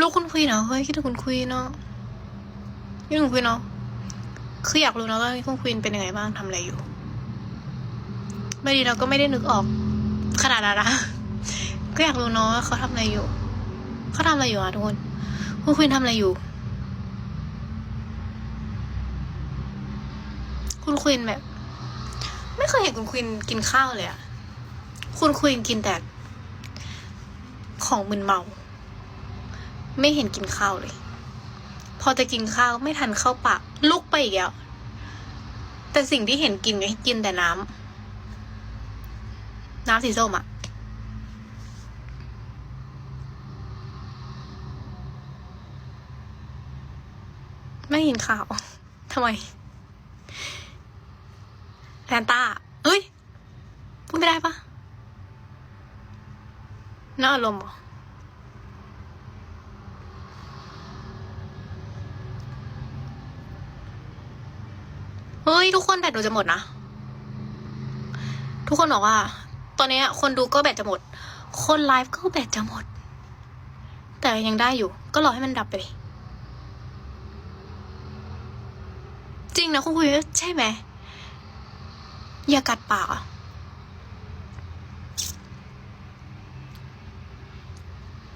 ลูกคุณคุยเนาะเฮ้ยคิดถึงคุณคุยเนาะคิดถึงคุณคุยเนาะคืออยากรู้นะว่าคุณคุยเป็นยังไงบ้างทำอะไรอยู่ไม่ดีเราก็ไม่ได้นึกออกขนาดนั้นนะก็อยากรู้เนาะว่าเขาทำอะไรอยู่เขาทำอะไรอยู่อะทุกคนคุณคุยทำอะไรอยู่ คุณควินแบบ ไม่เคยเห็นคุณควินกินข้าวเลยอะคุณควินกินแต่ของมึนเมา ไม่เห็นกินข้าวเลย พอจะกินข้าวไม่ทันเข้าปากลุกไปอีกแล้ว แต่สิ่งที่เห็นกินก็กินแต่น้ำน้ำสีส้มอะไม่กินข้าวทำไมแฟนตาเอ้ยพูดไม่ได้ปะน่าอารมณ์หรอ ฮ้ย ทุกคนแบตหนูจะหมดนะ ทุกคนบอกว่า ตอนนี้คนดูก็แบตจะหมด คนไลฟ์ก็แบตจะหมด แต่ยังได้อยู่ ก็รอให้มันดับไปดิจริงนะคุณคุยใช่ไหม อย่ากัดปากอะ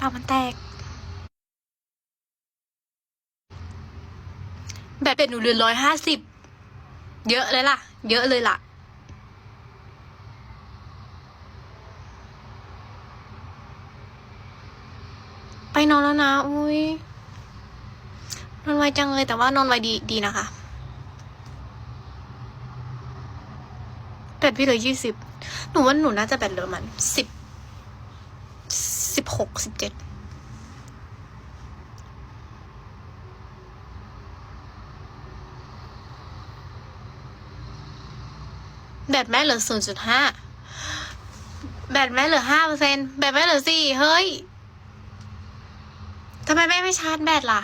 ปากมันแตก แบตเป็นหนูเหลือร้อยห้าสิบ เยอะเลยล่ะ เยอะเลยล่ะ ไปนอนแล้วนะ อุ้ยนอนไวจังเลยแต่ว่านอนไวดีดีนะคะแบตพี่เหลือยี่สิบหนูว่าหนูน่าจะแบตเหลือมันสิบสิบหกสิบเจ็ด แบตแม่เหลือศูนย์จุดห้าแบตแม่เหลือห้าเปอร์เซ็นแบตแม่เหลือสี่เฮ้ยทำไมแม่ไม่ชาร์จแบตล่ะ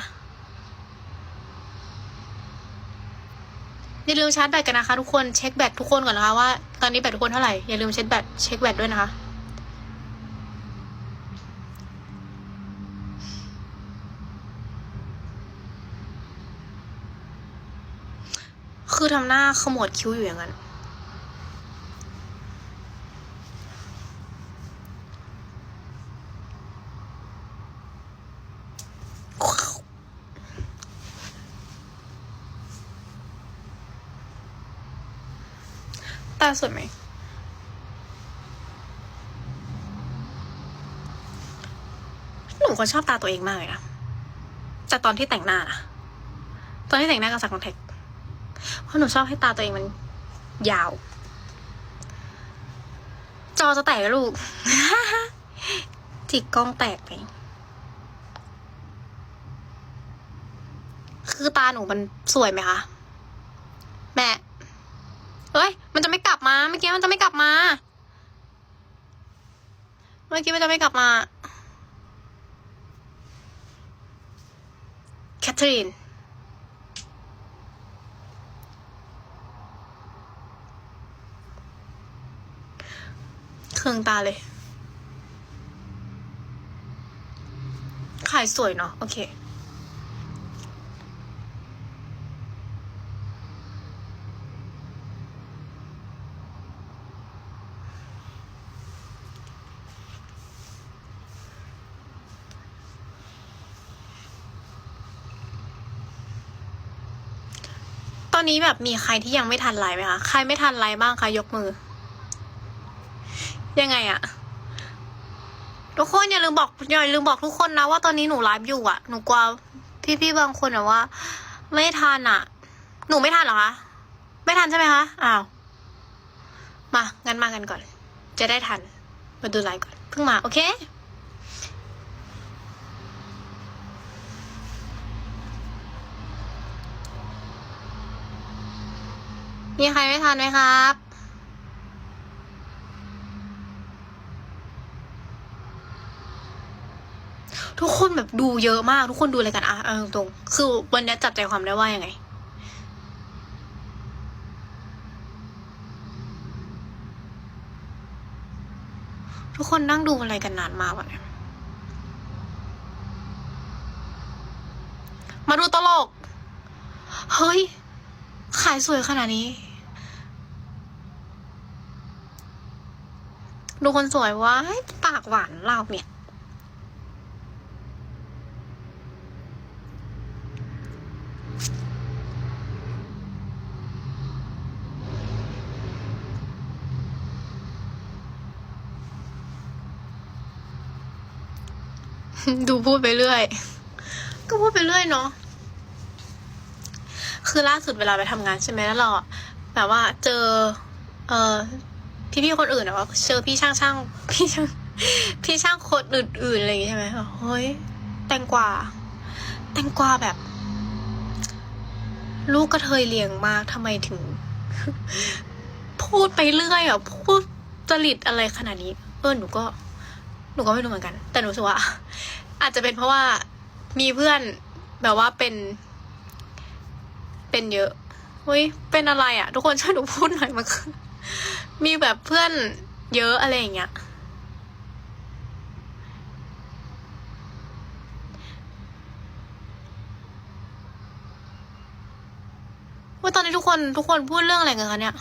อย่าลืมชาร์จแบตกันนะคะทุกคนเช็คแบตทุกคนก่อนนะคะว่าตอนนี้แบตทุกคนเท่าไหร่อย่าลืมเช็คแบตเช็คแบตด้วยนะคะคือทำหน้าขมวดคิ้วอยู่อย่างนั้นาสวยไหม หนูก็ชอบตาตัวเองมากเลยนะ แต่ตอนที่แต่งหน้านะตอนที่แต่งหน้ากับสักคอนแทคเพราะหนูชอบให้ตาตัวเองมันยาว จอจะแตกลูก จิกกล้องแตกไป คือตาหนูมันสวยไหมคะ แม่เฮ้ย ไม่กลับมา เมื่อกี้มันจะไม่กลับมา เมื่อกี้มันจะไม่กลับมา แคทเธอรีน เคืองตาเลย ขายสวยเนาะ โอเค ตอนนี้แบบมีใครที่ยังไม่ทันไลน์ไหมคะ ใครไม่ทันไลน์บ้างคะยกมือ ยังไงอะทุกคนอย่าลืมบอกอย่าลืมบอกทุกคนนะว่าตอนนี้หนูไลฟ์อยู่อะหนูกลัวพี่ๆบางคนอะว่า ไม่ทันอะหนูไม่ทันเหรอคะ ไม่ทันใช่ไหมคะ อ้าว มางั้นมากันก่อน จะได้ทัน มาดูไลฟ์ก่อน เพิ่งมา โอเค มีใครไม่ทันไหมครับ ทุกคนแบบดูเยอะมาก ทุกคนดูอะไรกันอะเอาตรงๆคือวันนี้จับใจความได้ว่ายังไง ทุกคนนั่งดูอะไรกันนานมากวะเนี่ย มาดูตลก เฮ้ย ขายสวยขนาดนี้ ดูคนสวยว่าปากหวานเราเนี่ยดูพูดไปเรื่อย ก็พูดไปเรื่อยเนาะ คือล่าสุดเวลาไปทำงานใช่ไหมแล้วเราอะแบบว่าเจอ เออพี่พี่คนอื่นอะว่าเจอพี่ช่างช่างพี่ช่างพี่ช่างคนอื่นๆอะไรอย่างงี้ใช่ไหมเฮ้ยแตงกวาแตงกวาแบบ ลูกกระเทยเลี้ยงมากทำไมถึง พูดไปเรื่อยอะพูดจริตอะไรขนาดนี้ เออหนูก็หนูก็ไม่รู้เหมือนกัน แต่หนูสึกว่าอาจจะเป็นเพราะว่ามีเพื่อนแบบว่าเป็น เป็นเยอะเฮ้ยเป็นอะไรอะ่ะ ทุกคนช่วยหนูพูดหน่อยมันมีแบบเพื่อนเยอะอะไรอย่างเงี้ยว่าตอนนี้ทุกคนทุกคนพูดเรื่องอะไรกันคะเนี่ย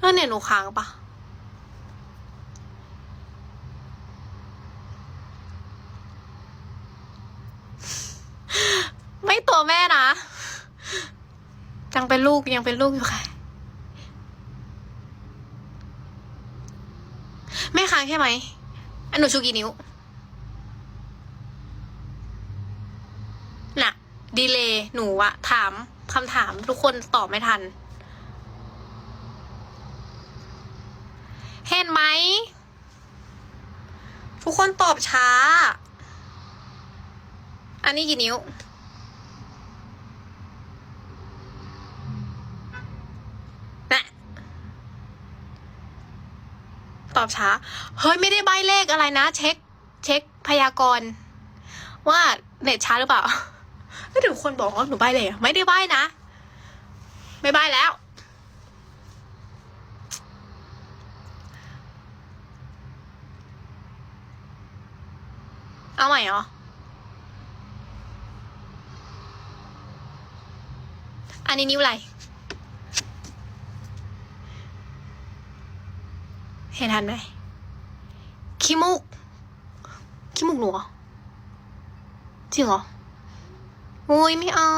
แล้วเนี่ยหนูค้างปะ ไม่ตัวแม่นะ ยังเป็นลูกยังเป็นลูกอยู่ค่ะ แม่ค้างใช่ไหมอันหนูชูกี่นิ้วน่ะดีเลยหนูอะถามคำถามทุกคนตอบไม่ทัน เห็นไหม ทุกคนตอบช้า อันนี้กี่นิ้ว ตอบช้า เฮ้ยไม่ได้ใบเลขอะไรนะ เช็ค เช็คพยากรณ์ว่าเน็ตช้าหรือเปล่าไม่ถึงคนบอกว่าหนูใบเลยไม่ได้ใบนะ ไม่ใบแล้ว เอาใหม่เหรอ อันนี้นิ้วอะไร เห็นทันไหมขี้มูกขี้มูกหนูเหรอจริงเหรอโอ้ยไม่เอา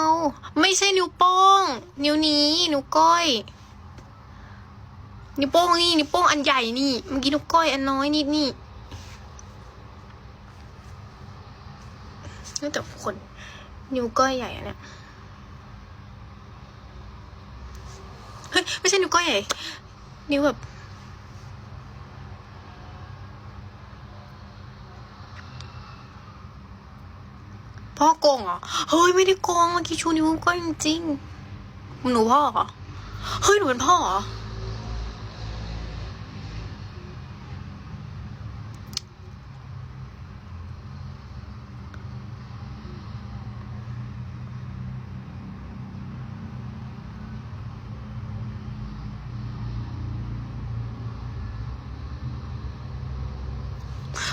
ไม่ใช่นิ้วโป้ง นิ้วนี้ นิ้วก้อย นิ้วโป้งนี่ นิ้วโป้งอันใหญ่นี่ เมื่อกี้นิ้วก้อยอันน้อยนิดนี่นี่แต่คน นิ้วก้อยใหญ่อะเนี่ย เฮ้ย ไม่ใช่นิ้วก้อยใหญ่ นิ้วแบบ พ่อโกงเหรอ เฮ้ยไม่ได้โกงเมื่อกี้ชูนิ้วก้อยจริงๆหนูพ่อเหรอ เฮ้ยหนูเป็นพ่อเหรอ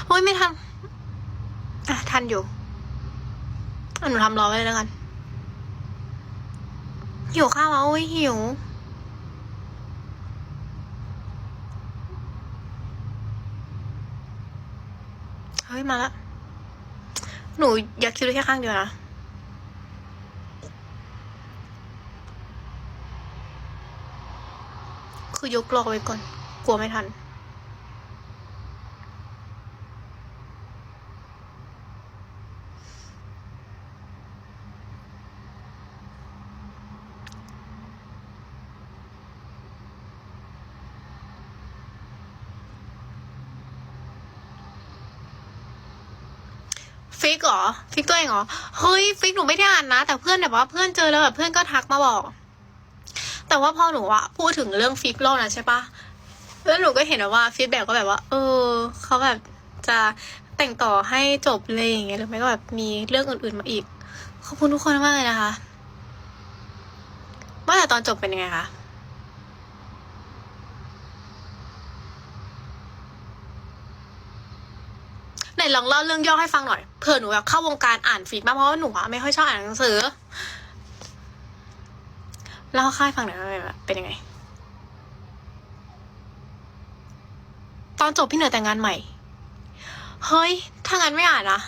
โอ้ยไม่ทัน อะทันอยู่ หนูทำรอไว้เลยแล้วกัน หิวข้าวอะโอ้ยหิว เฮ้ย มาละ หนูอยากคิวได้แค่ข้างเดียวนะคือยกรอไว้ก่อน กลัวไม่ทัน อ ฟิกตัวเองเหรอ เฮ้ย ฟิกหนูไม่ได้อ่านนะ แต่เพื่อนแบบว่าเพื่อนเจอแล้วแบบเพื่อนก็ทักมาบอก แต่ว่าพอหนูอะพูดถึงเรื่องฟิกโลกนะใช่ปะแล้วหนูก็เห็นว่าฟีดแบ็กก็แบบว่า เออเขาแบบจะแต่งต่อให้จบเลยอย่างเงี้ยหรือไม่ก็แบบมีเรื่องอื่นๆมาอีก ขอบคุณทุกคนมากเลยนะคะ ว่าแต่ตอนจบเป็นยังไงคะ ไหน ลองเล่าเรื่องย่อให้ฟังหน่อยเผื่อหนูอยากเข้าวงการอ่านฟีดมางเพราะว่าหนูอะไม่ค่อยชอบอ่านหนังสือเล่าค่ายฟังหน่อยว่าเป็นยังไง ตอนจบพี่เหนือแต่งงานใหม่ เฮ้ย ถ้างั้นไม่อ่านนะ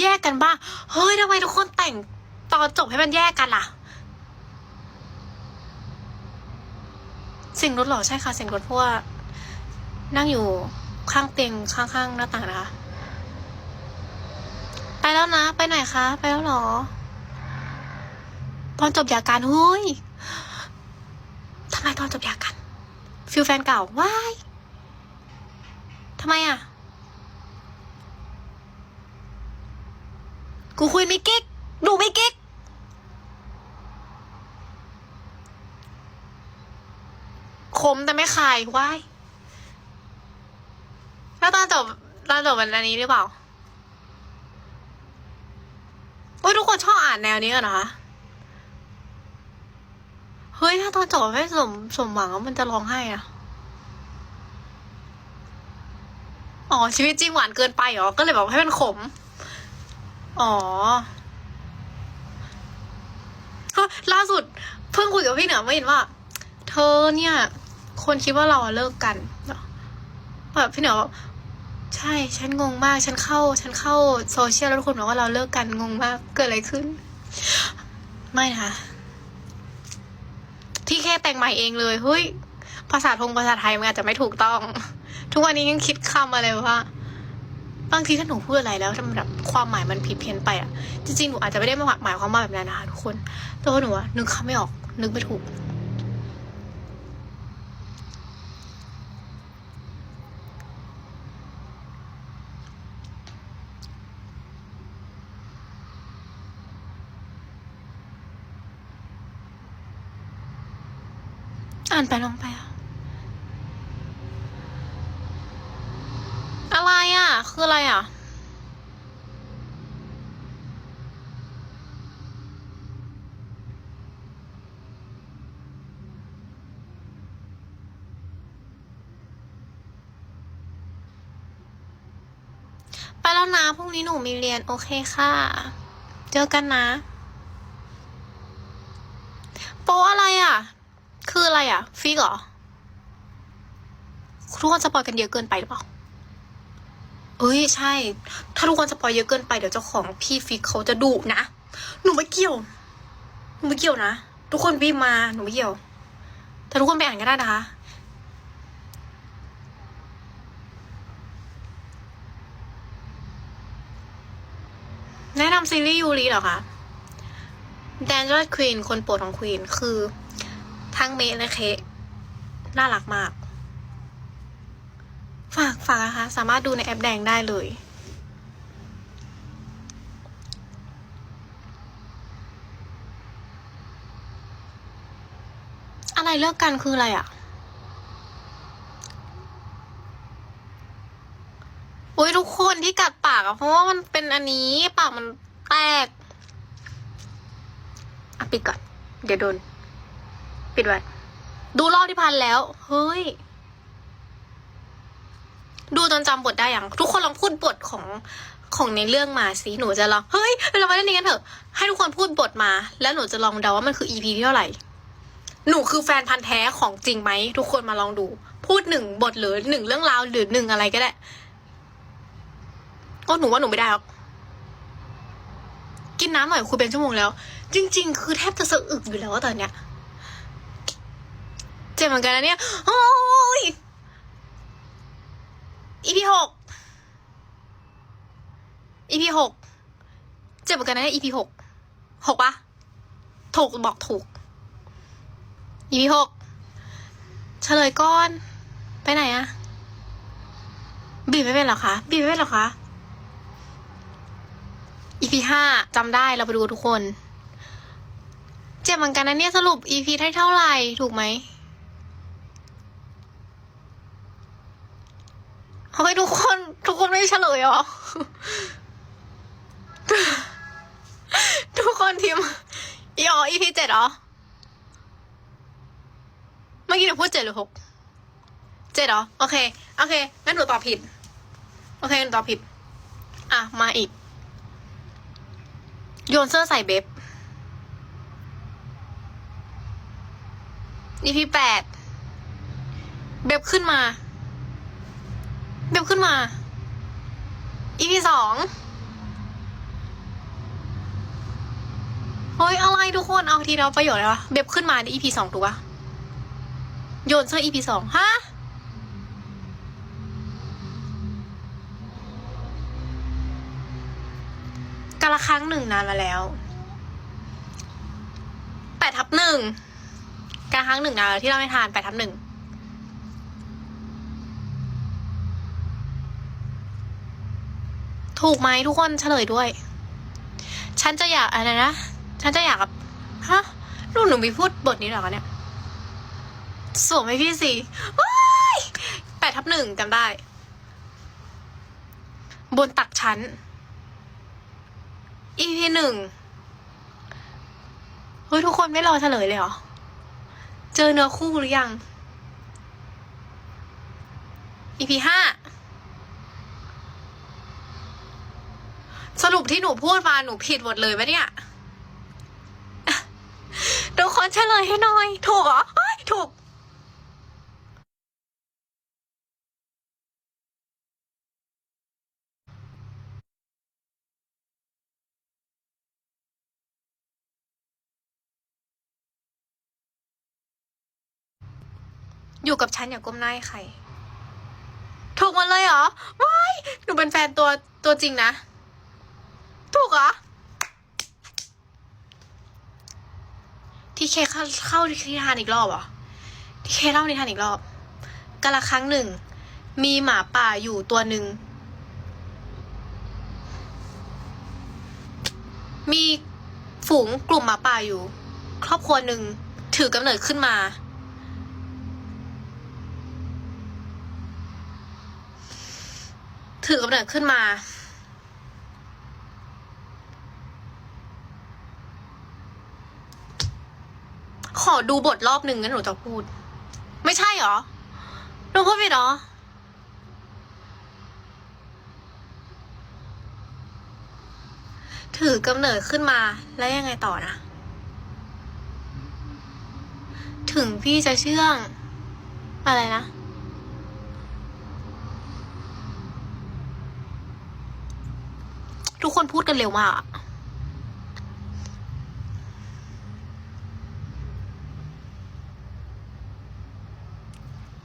แยกกันบ้าง เฮ้ยทำไมทุกคนแต่งตอนจบให้มันแยกกันล่ะ สิ่งรถเหรอใช่ค่ะเสิ่งรถเพราะว่านั่งอยู่ข้างเตียงข้างๆหน้าต่างนะคะ ไปแล้วนะ ไปไหนคะ ไปแล้วหรอ ตอนจบหย่ากันเฮ้ยทำไมตอนจบหย่ากันฟิลแฟนเก่าว้ายทำไมอะ กูคุยไม่กิ๊กดูไม่กิ๊กคมแต่ไม่คายว้ายแล้วตอนจบตอนจบเป็นอันนี้หรือเปล่าโอ้ยทุกคนชอบอ่านแนวนี้กันเหรอคะเฮ้ยถ้าตอนจบไม่สมสมหวังมันจะร้องไห้อะอ๋อชีวิตจริงหวานเกินไปเหรอ ก็เลยบอกให้มันขม อ๋อล่าสุด เพิ่งคุยกับพี่เหนือไม่เห็นว่า เธอเนี่ย คนคิดว่าเราเลิกกันแบบพี่เหนือบอกใช่ ฉันงงมาก ฉันเข้า ฉันเข้าโซเชียลแล้วทุกคนบอกว่าเราเลิกกันงงมาก เกิดอะไรขึ้น ไม่นะคะที่แค่แต่งใหม่เองเลย เฮ้ย ภาษาทงภาษาไทยมันอาจจะไม่ถูกต้อง ทุกวันนี้ยังคิดคำอะไรว่า บางทีถ้าหนูพูดอะไรแล้วทำแบบความหมายมันผิดเพี้ยนไปอะ จริงๆ หนูอาจจะไม่ได้หมายความว่าแบบนั้นนะคะทุกคนแต่ว่าหนูนึกคำไม่ออก นึกไม่ถูก อ่านไปลองไปอะ อะไรอะ คืออะไรอะ ไปแล้วนะพรุ่งนี้หนูมีเรียน โอเคค่ะ เจอกันนะ โปอะไรอะ คืออะไรอะ ฟิกเหรอทุกคนสปอยกันเยอะเกินไปหรือเปล่า เอ้ยใช่ ถ้าทุกคนสปอยเยอะเกินไปเดี๋ยวเจ้าของพี่ฟิกเขาจะดุนะ หนูไม่เกี่ยว หนูไม่เกี่ยวนะ ทุกคนพี่มา หนูไม่เกี่ยว แต่ทุกคนไปอ่านก็ได้นะคะ แนะนำซีรีส์ยูริเหรอคะแดน g e r Queen คนโปรดของควีนคือทั้งเมและเคน่ารักมาก ฝากฝากนะคะ สามารถดูในแอปแดงได้เลย อะไรเลิกกันคืออะไรอะโอ้ยทุกคนที่กัดปากอะเพราะว่ามันเป็นอันนี้ปากมันแตกอะปิดก่อน เดี๋ยวโดน ปิดไว้ดูรอบที่พันแล้ว เฮ้ย ดูจนจำบทได้อย่าง ทุกคนลองพูดบทของของในเรื่องมาสิหนูจะลอง เฮ้ย เรามาเล่นนี้กันเถอะ ให้ทุกคนพูดบทมา แล้วหนูจะลองเดาว่ามันคือ EP ที่เท่าไหร่ หนูคือแฟนพันธ์แท้ของจริงไหม ทุกคนมาลองดู พูดหนึ่งบทหรือหนึ่งเรื่องราวหรือหนึ่งอะไรก็ได้ ก็หนูว่าหนูไม่ได้หรอก กินน้ำหน่อยคุยเป็นชั่วโมงแล้ว จริง ๆ คือแทบจะสะอึกอยู่แล้วตอนเนี้ย เจ็บเหมือนกันนะเนี่ยโอ้ ย EP หก EP หกเจ็บเหมือนกันนะเนี่ย EP หกหกปะถูกบอกถูก EP หกเฉลยก้อน ไปไหนอะบีบไม่เป็นหรอคะบีบไม่เป็นหรอคะ EP ห้าจำได้เราไปดูทุกคน เจ็บเหมือนกันนะเนี่ยสรุป EP ได้เท่าไหร่ ถูกไหม เฮ้ยทุกคนทุกคนไม่เฉลยเหรอคนพิมพ์อีอ๋อ EP เจ็ดเหรอเมื่อกี้หนูพูดเจ็ดหรือหกเจ็ดเหรอโอเค โอเคงั้นหนูตอบผิด โอเคหนูตอบผิด อะ มาอีก โยนเสื้อใส่เบบ EP แปดเบบขึ้นมา เบบขึ้นมา EP สองเฮ้ยอะไรทุกคนเอาทีเราประโยชน์เลยวะเบบขึ้นมาใน EP สองถูกปะโยนเสื้อ EP สองฮะกาละครั้งหนึ่งนานมาแล้วแปดทับหนึ่งกาละครั้งหนึ่งนานที่เราไม่ทานแปดทับหนึ่ง ถูกไหมทุกคนเฉลยด้วย ฉันจะอยากอะไรนะ ฉันจะอยากแบบฮะลูกหนูมีพูดบทนี้หรอคะเนี่ย สวมให้พี่สิแปดทับหนึ่งจำได้ บนตักชั้น EP หนึ่งเฮ้ยทุกคนไม่รอเฉลยเลยเหรอ เจอเนื้อคู่หรือยัง EP ห้า สรุปที่หนูพูดมาหนูผิดหมดเลยปะเนี่ยทุกคนเฉลยให้หน่อย ถูกเหรอเฮ้ยถูกอยู่กับฉันอย่าก้มหน้าให้ใคร ถูกหมดเลยเหรอว้ายหนูเป็นแฟนตัวตัวจริงนะ ถูกเหรอที่เคเข้าเข้านิทานอีกรอบเหรอที่เคเล่านิทานอีกรอบกาละครั้งหนึ่ง มีหมาป่าอยู่ตัวหนึ่ง มีฝูงกลุ่มหมาป่าอยู่ ครอบครัวหนึ่งถือกำเนิดขึ้นมา ถือกำเนิดขึ้นมา ขอดูบทรอบหนึ่งงั้นหนูจะพูด ไม่ใช่เหรอหนูพูดผิดเหรอถือกำเนิดขึ้นมาแล้วยังไงต่อนะ ถึงพี่จะเชื่อง อะไรนะ ทุกคนพูดกันเร็วมาก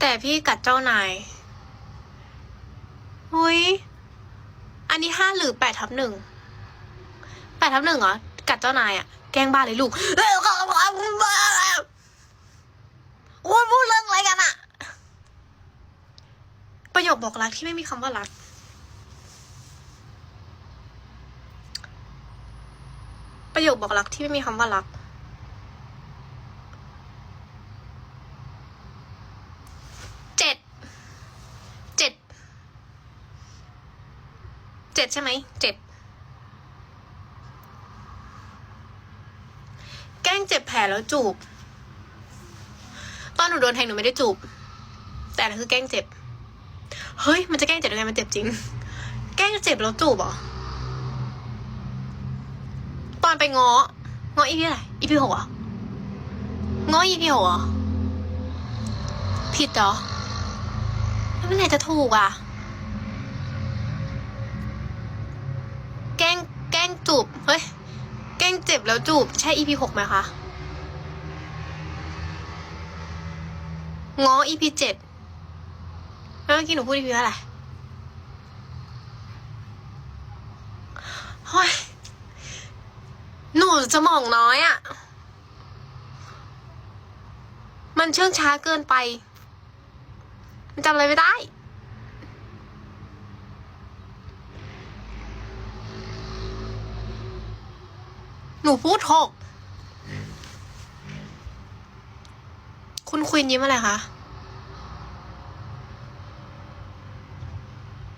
แต่พี่กัดเจ้านายหุยอันนี้ห้าหรือแปดทับหนึ่งแปดทับหนึ่งเหรอ กัดเจ้านายอะแกล้งบ้าเลยลูกเอ้ยขาบอโอ้ยพูดเรื่องอะไรกันอะประโยคบอกรักที่ไม่มีคำว่ารักประโยคบอกรักที่ไม่มีคำว่ารัก เจ็ด เจ็ด เจ็ด ใช่ไหมเจ็ดแกล้งเจ็บแผลแล้วจูบ ตอนหนูโดนแทงหนูไม่ได้จูบ แต่นั่นคือแกล้งเจ็บ เฮ้ย มันจะแกล้งเจ็บยังไงมันเจ็บจริง แกล้งเจ็บแล้วจูบเหรอ ตอนไปง้อ ง้ออีพีอะไร อีพีหกเหรอง้ออีพีหกเหรอผิดเหรอแล้วเมื่อไหร่จะถูกอะ จูบ เฮ้ย แกล้งเจ็บแล้วจูบ ใช่อีพีหกไหมคะง้ออีพีเจ็ดเมื่อกี้หนูพูดอีพีอะไรเฮ้ย หนูจะมองน้อยอะ่ะ มันเชื่องช้าเกินไป มันจำอะไรไม่ได้ หนูพูดหก คุณควีนยิ้มอะไรคะ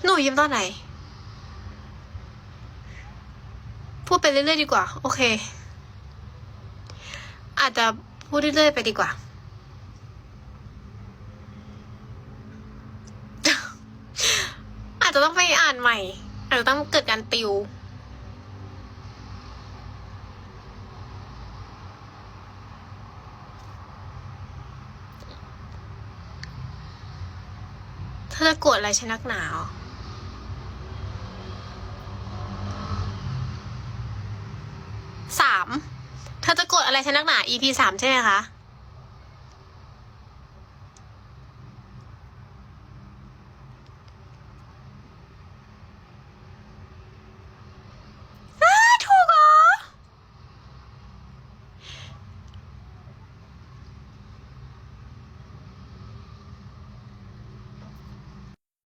หนูยิ้มตอนไหน พูดไปเรื่อยๆดีกว่า โอเค อาจจะพูดเรื่อยๆไปดีกว่า อาจจะต้องไปอ่านใหม่ อาจจะต้องเกิดการติว เธอจะโกรธอะไรฉันนักหนาวสามเธอจะโกรธอะไรฉันนักหนา EP สามใช่ไหมคะ